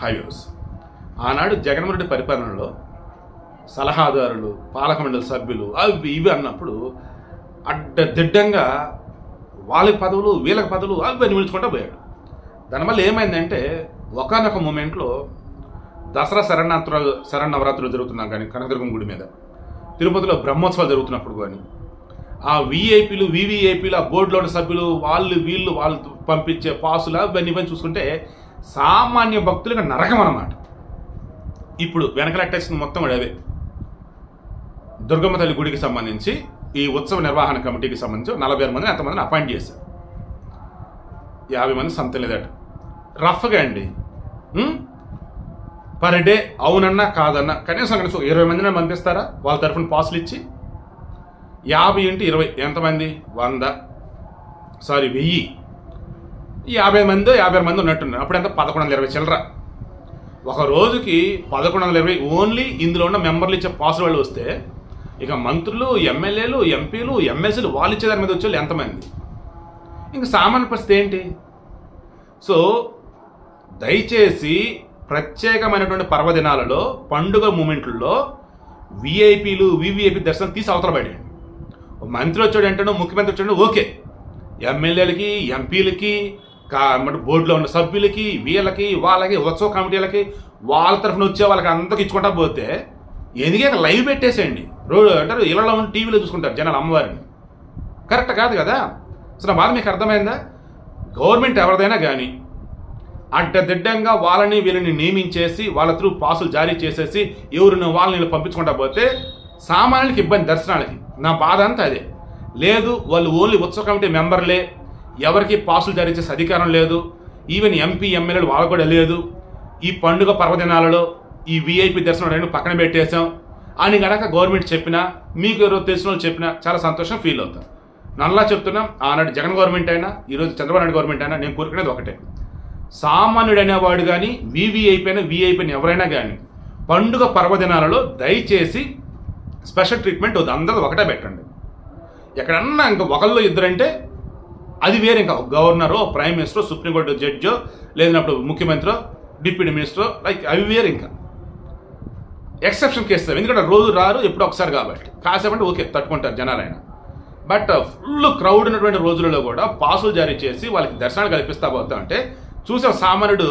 Highways. ఆనాడు జగన్మోహన్ రెడ్డి పరిపాలనలో సలహాదారులు పాలకమండలి సభ్యులు అవి ఇవి అన్నప్పుడు అడ్డదిడ్డంగా వాళ్ళకి పదవులు వీళ్ళకి పదవులు అవి అని పిలుచుకుంటూ పోయాడు. దానివల్ల ఏమైందంటే ఒకనొక మూమెంట్లో దసరా శరణాత్ర శరణవరాత్రులు జరుగుతున్నాం కానీ కనకదుర్గం గుడి మీద తిరుపతిలో బ్రహ్మోత్సవాలు జరుగుతున్నప్పుడు కానీ ఆ విఐపీలు వివిఐపీలు ఆ బోర్డులో ఉన్న సభ్యులు వాళ్ళు వీళ్ళు వాళ్ళు పంపించే పాసులు అవన్నీ ఇవన్నీ చూసుకుంటే సామాన్య భక్తులకు నరకం అన్నమాట. ఇప్పుడు వెనకలెట్టేసిన మొత్తం కూడా అవే దుర్గమ్మ తల్లి గుడికి సంబంధించి ఈ ఉత్సవ నిర్వహణ కమిటీకి సంబంధించి నలభై ఆరు మందిని ఎంతమందిని అపాయింట్ చేశారు. యాభై మంది సంత లేదట రఫ్గా అండి. పర్ డే అవునన్నా కాదన్నా కనీసం కనీసం ఇరవై మందిని పంపిస్తారా? వాళ్ళ తరఫున పాసులు ఇచ్చి. యాభై ఇంటి ఇరవై ఎంతమంది? వంద. సారీ వెయ్యి. యాభై మంది యాభై మంది ఉన్నట్టున్నారు అప్పుడు ఎంత పదకొండు వందల ఇరవై చిల్లర. ఒక రోజుకి పదకొండు వందల ఇరవై ఓన్లీ ఇందులో ఉన్న మెంబర్లు ఇచ్చే పాస్ వాళ్ళు వస్తే ఇక మంత్రులు ఎమ్మెల్యేలు ఎంపీలు ఎమ్మెల్సీలు వాళ్ళు ఇచ్చే దాని మీద వచ్చే ఎంతమంది? ఇంక సామాన్య పరిస్థితి ఏంటి? సో దయచేసి ప్రత్యేకమైనటువంటి పర్వదినాలలో పండుగ మూమెంట్లలో విఐపీలు వివిఐపి దర్శనం తీసి అవతల పడేయండి. మంత్రి వచ్చాడు అంటేనో ముఖ్యమంత్రి వచ్చాడు ఓకే. ఎమ్మెల్యేలకి ఎంపీలకి కా బోర్డులో ఉన్న సభ్యులకి వీళ్ళకి వాళ్ళకి ఉత్సవ కమిటీలకి వాళ్ళ తరఫున వచ్చే వాళ్ళకి అందరికి ఇచ్చుకుంటా పోతే ఎందుకే లైవ్ పెట్టేసేయండి. రోడ్ అంటారు ఇళ్ళలో ఉండి టీవీలో చూసుకుంటారు జనాలు అమ్మవారిని. కరెక్ట్ కాదు కదా? అసలు బాధ మీకు అర్థమైందా? గవర్నమెంట్ ఎవరిదైనా కానీ అడ్డదిడ్డంగా వాళ్ళని వీళ్ళని నియమించేసి వాళ్ళ త్రూ పాసులు జారీ చేసేసి ఎవరిని వాళ్ళని వీళ్ళు పంపించుకుంటా పోతే సామాన్యులకి ఇబ్బంది దర్శనాలకి. నా బాధ అంతా అదే. లేదు వాళ్ళు ఓన్లీ ఉత్సవ కమిటీ మెంబర్లే ఎవరికి పాసులు జారీ చేసే అధికారం లేదు. ఈవెన్ ఎంపీ ఎమ్మెల్యేలు వాళ్ళకు కూడా లేదు ఈ పండుగ పర్వదినాలలో ఈ విఐపి దర్శనం రెండు పక్కన పెట్టేశాం. అని గనక గవర్నమెంట్ చెప్పినా మీకు ఎవరో తెలిసిన వాళ్ళు చెప్పినా చాలా సంతోషం ఫీల్ అవుతాం. నల్లా చెప్తున్నాం ఆనాడు జగన్ గవర్నమెంట్ అయినా ఈరోజు చంద్రబాబు నాయుడు గవర్నమెంట్ అయినా నేను కోరుకునేది ఒకటే. సామాన్యుడైన వాడు కానీ వివిఐపీ అయినా విఐపీ ఎవరైనా కానీ పండుగ పర్వదినాలలో దయచేసి స్పెషల్ ట్రీట్మెంట్ వద్దు. అందరూ ఒకటే పెట్టండి. ఎక్కడన్నా ఇంకా ఒకళ్ళు ఇద్దరంటే అది వేరే ఇంకా గవర్నరో ప్రైమ్ మినిస్టరో సుప్రీంకోర్టు జడ్జో లేదన్నప్పుడు ముఖ్యమంత్రో డిప్యూటీ మినిస్టరో లైక్ అవి వేరే ఇంకా. ఎక్సెప్షన్ కేసు ఎందుకంటే రోజు రారు ఎప్పుడో ఒకసారి కాబట్టి. కాసేపంటే ఓకే తట్టుకుంటారు జనాలైనా. బట్ uh, ఫుల్ క్రౌడ్ ఉన్నటువంటి రోజులలో కూడా పాసులు జారీ చేసి వాళ్ళకి దర్శనాలు కల్పిస్తా పోతా అంటే చూసే సామాన్యుడు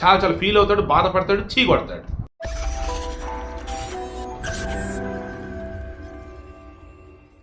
చాలా చాలా ఫీల్ అవుతాడు బాధపడతాడు చీ కొడతాడు.